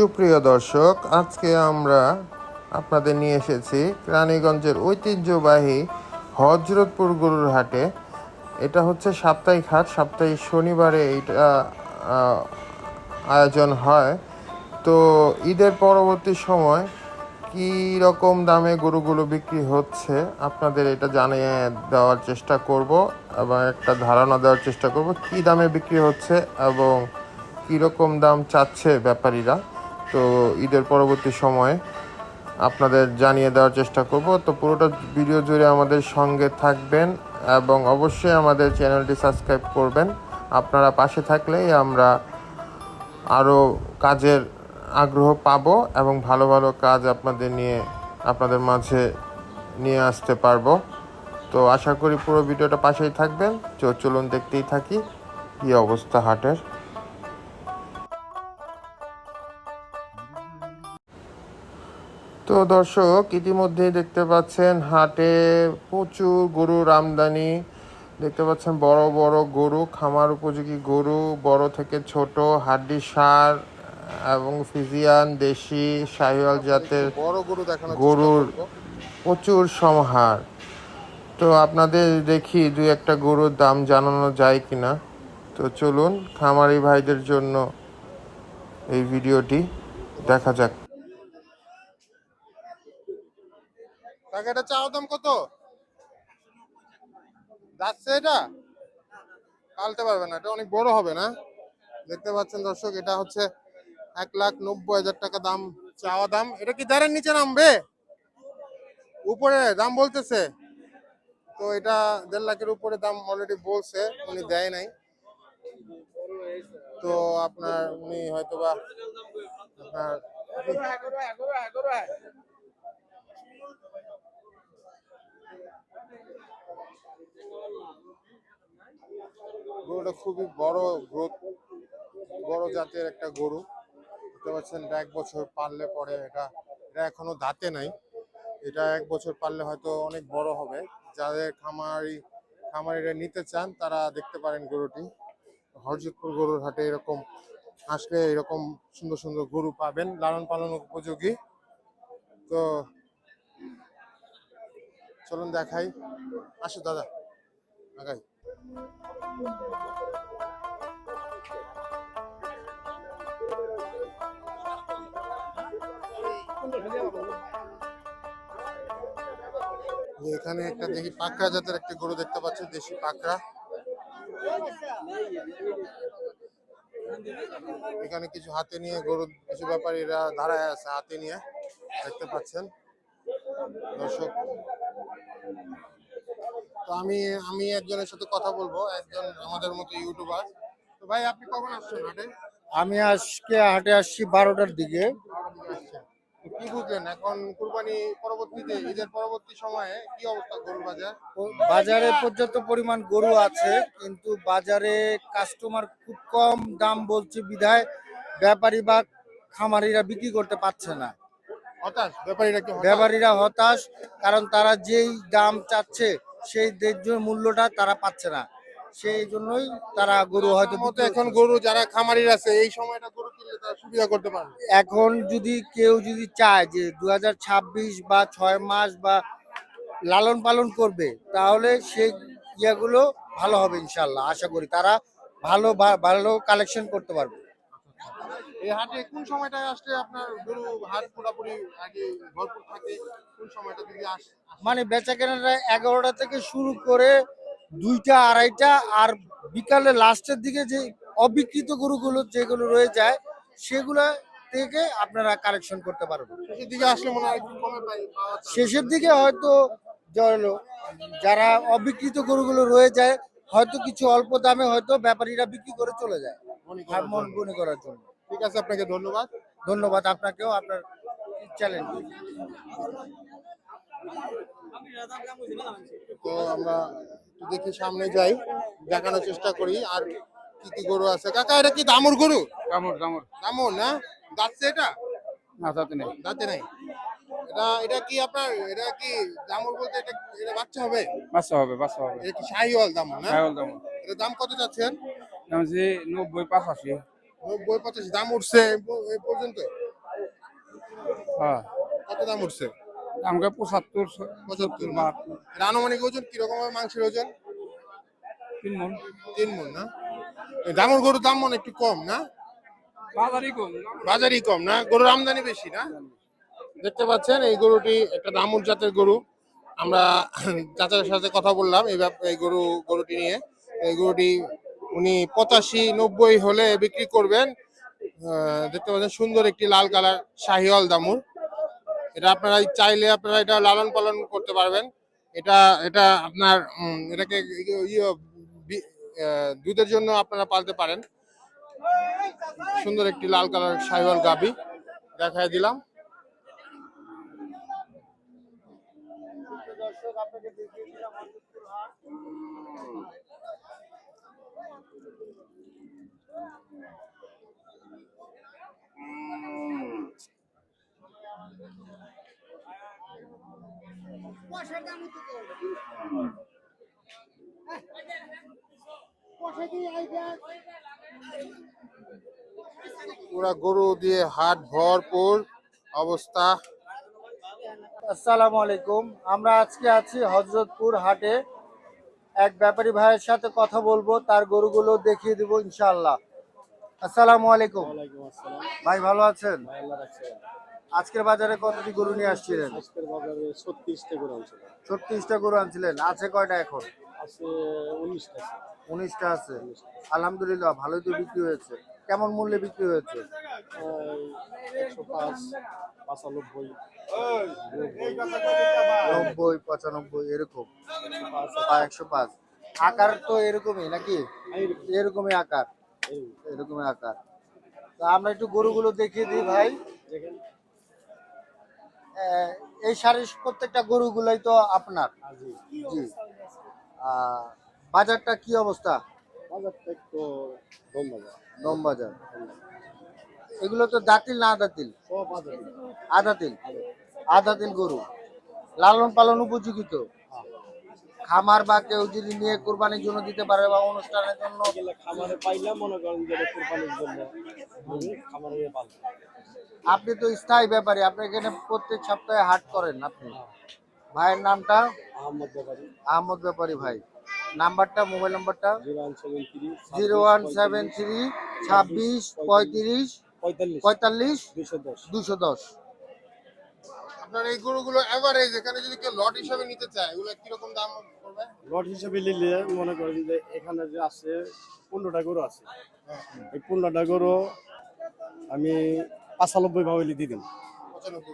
সুপ্রিয় দর্শক, আজকে আমরা আপনাদের নিয়ে এসেছি রানীগঞ্জের ঐতিহ্যবাহী হজরতপুর গরুর হাটে। এটা হচ্ছে সাপ্তাহিক হাট, সাপ্তাহিক শনিবারে এইটা আয়োজন হয়। তো ঈদের পরবর্তী সময় কী রকম দামে গরুগুলো বিক্রি হচ্ছে, আপনাদের এটা জানিয়ে দেওয়ার চেষ্টা করব এবং একটা ধারণা দেওয়ার চেষ্টা করব, কী দামে বিক্রি হচ্ছে এবং কীরকম দাম চাচ্ছে ব্যাপারীরা। তো ঈদের পরবর্তী সময়ে আপনাদের জানিয়ে দেওয়ার চেষ্টা করব। তো পুরোটা ভিডিও জুড়ে আমাদের সঙ্গে থাকবেন এবং অবশ্যই আমাদের চ্যানেলটি সাবস্ক্রাইব করবেন। আপনারা পাশে থাকলেই আমরা আরও কাজের আগ্রহ পাব এবং ভালো ভালো কাজ আপনাদের নিয়ে, আপনাদের মাঝে নিয়ে আসতে পারব। তো আশা করি পুরো ভিডিওটা পাশেই থাকবেন। চলুন দেখতেই থাকি, কী অবস্থা হাটের? তো দর্শক ইতিমধ্যেই দেখতে পাচ্ছেন হাটে প্রচুর গরুর আমদানি দেখতে পাচ্ছেন বড় বড় গরু খামার উপযোগী গরু বড় থেকে ছোট হাড্ডি সার এবং ফিজিয়ান দেশি জাতের বড় গরু দেখানো গরুর প্রচুর সমাহার। তো আপনাদের দেখি দুই একটা গরুর দাম জানানো যায় কিনা। তো চলুন খামারি ভাইদের জন্য এই ভিডিওটি দেখা যাক। কাকা এটা চাওয়ার দাম কত যাচ্ছে এটা পালতে পারবে না এটা অনেক বড় হবে না দেখতে পাচ্ছেন দর্শক এটা হচ্ছে এক লাখ নব্বই হাজার টাকা দাম চাওয়া দাম এটা কি দাঁড়ের নিচে নামবে উপরে দাম বলতেছে তো এটা দেড় লাখের উপরে দাম অলরেডি বলছে উনি দেয় নাই তো আপনার উনি হয়তোবা আপনার গরুটা খুবই বড় গ্রোথ, বড় জাতের একটা গরু। দেখতে পাচ্ছেন এক বছর পারলে পরে এটা এটা এখনও দাঁতে নাই। এটা এক বছর পারলে হয়তো অনেক বড় হবে। যাদের খামারি, খামারিরা নিতে চান, তারা দেখতে পারেন গরুটি। হরজিতপুর গরুর হাটে এরকম আসলে এরকম সুন্দর সুন্দর গরু পাবেন। লালন পালন উপযোগী। তো চলুন দেখাই। আসো দাদা, আগাই। এখানে একটা দেখি পাকড়া জাতের একটা গরু দেখতে পাচ্ছি, দেশি পাকড়া। এখানে কিছু হাতে নিয়ে গরু, কিছু ব্যাপারীরা দাঁড়ায় আছে হাতে নিয়ে, দেখতে পাচ্ছেন। দর্শক তো আমি আমি একজনের সাথে কথা বলব একজন আমাদের মতো ইউটিউবার তো ভাই আপনি কখন আসছেন হাটে? আমি আজকে হাটে আসছি বারোটার দিকে। কি বুঝলেন? এখন কুরবানি পরবর্তীতে ঈদের পরবর্তী সময়ে কি অবস্থা গরুর বাজার? বাজারে পর্যাপ্ত পরিমাণ গরু আছে কিন্তু বাজারে কাস্টমার খুব কম দাম বলছে বিধায় ব্যাপারী বা খামারিরা বিক্রি করতে পারছে না। হতাশ? ব্যাপারীরা ব্যাপারীরা হতাশ কারণ তারা যেই দাম চাচ্ছে সেই ন্যায্য মূল্যটা তারা পাচ্ছে না। সেই জন্যই তারা গরু হয়তো বিক্রি এখন গরু যারা খামারির আছে এই সময়টা গরু কিনলে তারা সুবিধা করতে পারবে। এখন যদি কেউ যদি চায় যে দু হাজার ছাব্বিশ বা ছয় মাস বা লালন পালন করবে তাহলে সেই ইয়েগুলো ভালো হবে ইনশাল্লাহ আশা করি। তারা ভালো ভা- ভালো কালেকশন করতে পারবে। এই হাটে কোন সময়টায় আসলে আপনার গরু হাট পুরোপুরি আগে ভরপুর থাকে কোন সময়টা আসে? মানে বেচা কেনাটা এগারোটা থেকে শুরু করে দুইটা আড়াইটা আর বিকালে লাস্টের দিকে যে অবিকৃত গরুগুলো যেগুলো রয়ে যায় সেগুলো থেকে আপনারা কালেকশন করতে পারবেন শেষের দিকে আসলে মনে হয়। শেষের দিকে হয়তো যারা অবিকৃত গরুগুলো রয়ে যায় হয়তো কিছু অল্প দামে হয়তো ব্যাপারীরা বিক্রি করে চলে যায় মনে করার জন্য। ঠিক আছে আপনাকে ধন্যবাদ। ধন্যবাদ আপনাকেও আপনার চ্যালেঞ্জ। তো আমরা দেখি সামনে যাই দেখানোর চেষ্টা করি আর কি কি গরু আছে। কাকা এটা কি দামুর গরু? কামড় কামড় দামুর না? দাঁতছে এটা? না তাতে নেই। দাঁতে নাই। এটা এটা কি আপনার এটা কি দামুর বলতে এটা এটা বাচ্চা হবে? বাচ্চা হবে বাচ্চা হবে। এটা কি শাহিওয়াল দামুর না? ছাগল দাম এটা দাম কত যাচ্ছেন? দাম যে নব্বই পাঁচাশি। নব্বই পঁচাশি দাম উঠছে এ প- এ পর্যন্ত? হ্যাঁ। কত দাম উঠছে? আমাকে পঁচাত্তর পঁচাত্তর আনুমানিক ওজন কীরকম হবে মাংসের ওজন? তিন মন। তিন মন না? এই দামর গরুর দাম মনে একটু কম না? বাজারই কম। বাজারই কম না? গরুর আমদানি বেশি না? দেখতে পাচ্ছেন এই গরুটি একটা দামুর জাতের গরু। আমরা চাচার সাথে কথা বললাম এই এই গরু গরুটি নিয়ে। এই গরুটি উনি পঁচাশি, নব্বই হলে বিক্রি করবেন। দেখতে পাচ্ছেন সুন্দর একটি লাল কালার শাহিওয়াল দামুর। এটা আপনারা চাইলে আপনারা এটা লালন পালন করতে পারবেন। এটা এটা আপনার এটাকে ইয়ে দুধের জন্য আপনারা পালতে পারেন। সুন্দর একটি লাল কালার সাইওয়াল গাবি, দেখায় দিলাম। পুরা গরু দিয়ে হাট ভরপুর অবস্থা। আসসালামু আলাইকুম। আমরা আজকে আছি হজরতপুর হাটে। এক ব্যাপারী ভাইয়ের সাথে কথা বলব তার গরুগুলো দেখিয়ে দিব ইনশাআল্লাহ। আসসালামু আলাইকুম। ভাই ভালো আছেন? আজকের বাজারে কতটি গরু নিয়ে আসছিলেন? আজকের বাজারে ছত্রিশটা করে আনছিল ছত্রিশটা গরু আনছিলেন। আছে কয়টা এখন? আছে উনিশটা উনিশটা আছে। আলহামদুলিল্লাহ ভালোই তো বিক্রি হয়েছে। কেমন মূল্যে বিক্রি হয়েছে? একশো পাঁচ পাঁচানব্বই। নব্বই পঁচানব্বই এরকম। একশো পাঁচ। আকার তো এরকমই নাকি? এরকমই আকার। এরকমই আকার। তো আমরা একটু গরুগুলো দেখিয়ে দিই ভাই। দেখেন। এই শাড়ির প্রত্যেকটা গরুগুলোই তো আপনার। জি। আহ, বাজারটা কি অবস্থা? বাজারটা একটু দম বাজার এগুলো তো দাঁতিল না আদাতিল? আদাতিল। আদাতিল। গরু। লালন পালন উপযোগী তো? খামার বা কেউ যদি নিয়ে কোরবানির জন্য দিতে পারে বা অনুষ্ঠানের জন্য? খামারে পাইলাম মনে করেন যে কোরবানির জন্য। খামারে আপনি তো স্থায়ী ব্যাপারী আপনি এখানে প্রত্যেক সপ্তাহে হাট করেন আপনি? ভাইয়ের নামটা? আহমদ ব্যাপারী। আহমদ ব্যাপারী ভাই। নাম্বারটা মোবাইল নাম্বারটা? Zero one seven three zero one seven three ছাব্বিশ পঁয়ত্রিশ পঁয়তাল্লিশ। পঁয়তাল্লিশ দুশো দশ। দুশো দশ। আপনার এই গরুগুলো এভারেজ এখানে যদি কেউ লট হিসাবে নিতে চায় এগুলো কীরকম দাম পড়বে? লট হিসেবে নিলে মনে করেন যে এখানে যে আছে পনেরোটা গরু আছে। এই পনেরোটা গরু আমি পাঁচানব্বই ভাবে দিয়ে দিন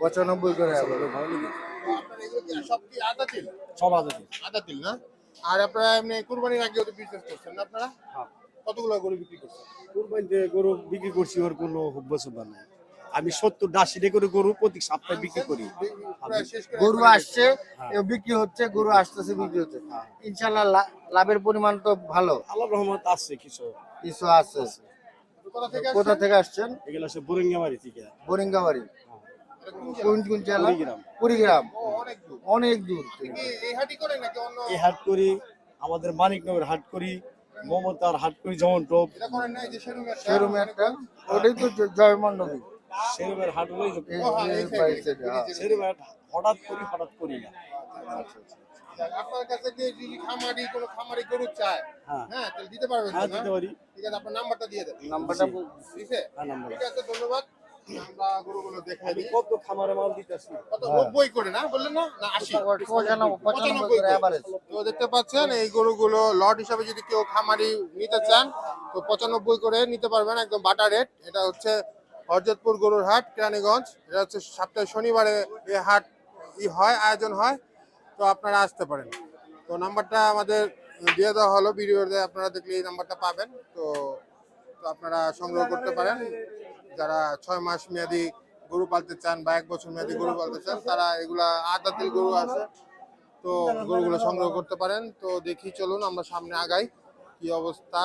পঁচানব্বই করে সব আদা তিল? আদা তিল। না? আর আপনারা এমনি কুরবানির আগে ওটা বিজনেস করছেন না আপনারা? হ্যাঁ। কতগুলো গরু বিক্রি করছেন? কুরবানিতে গরু বিক্রি করছি ওর কোনো হুব্বসুবা নাই। আমি সত্তর আশিটা করে গরু প্রতি সপ্তাহে বিক্রি করি। করে গরু আসছে বিক্রি হচ্ছে গরু আসতেছে বিক্রি হচ্ছে। ইনশাল্লাহ লা- লাভের পরিমাণ তো ভালো। আল্লাহ রহমত আছে কিছু কিছু আছে। কোথা থেকে আসছেন? এগুলো আছে বুরিঙ্গামারি থেকে। বোরিঙ্গাবাড়ি আসছেন? কোন কোন জেলা? কুড়িগ্রাম। অনেক দূর। অনেক দূর এই হাটি করে নাকি অন্য? এই হাট করি আমাদের মানিকনগর হাট করি মমতার হাট করি যেমন টোপ। এটা করেন না যে সেরুম একটা শোরুমে একটা। ওটাই তো জ- জয় মণ্ডপী সেরমের হাট হলেই এই ও, হ্যাঁ। সেরমের হাট হঠাৎ করি হঠাৎ করি না। আপনার কাছে কি যদি খামারি কোনো খামারি গরু চায় হ্যাঁ। হ্যাঁ তাহলে দিতে পারবেন হ্যাঁ দিতে পারি। ঠিক আছে আপনার নাম্বারটা দিয়ে দেন। নাম্বারটা বল- দিছে? হ্যাঁ ঠিক আছে ধন্যবাদ। আমরা গরুগুলো দেখাই দিই কত খামারে মাল দিতেছি? কত? নব্বই করে না? বললেন না? না আশি। পঁচানব্বই পঁচানব্বই করে। average। তো দেখতে পাচ্ছেন এই গরুগুলো লট হিসাবে যদি কেউ খামারি নিতে চান তো পঁচানব্বই করে নিতে পারবেন একদম বাটা রেট। এটা হচ্ছে হরজতপুর গরুর হাট কেরানীগঞ্জ। এটা হচ্ছে সপ্তাহে শনিবারে এই হাট ই হয় আয়োজন হয়। তো আপনারা আসতে পারেন। তো নাম্বারটা আমাদের দিয়ে দেওয়া হলো ভিডিওতে আপনারা দেখলে এই নাম্বারটা পাবেন। তো তো আপনারা সংগ্রহ করতে পারেন। যারা ছয় মাস মেয়াদি গরু পালতে চান বা এক বছর মেয়াদি গরু পালতে চান, তারা এগুলা আদাতিল গরু আছে। তো গরুগুলো সংগ্রহ করতে পারেন। তো দেখি চলুন, আমরা সামনে আগাই। কি অবস্থা?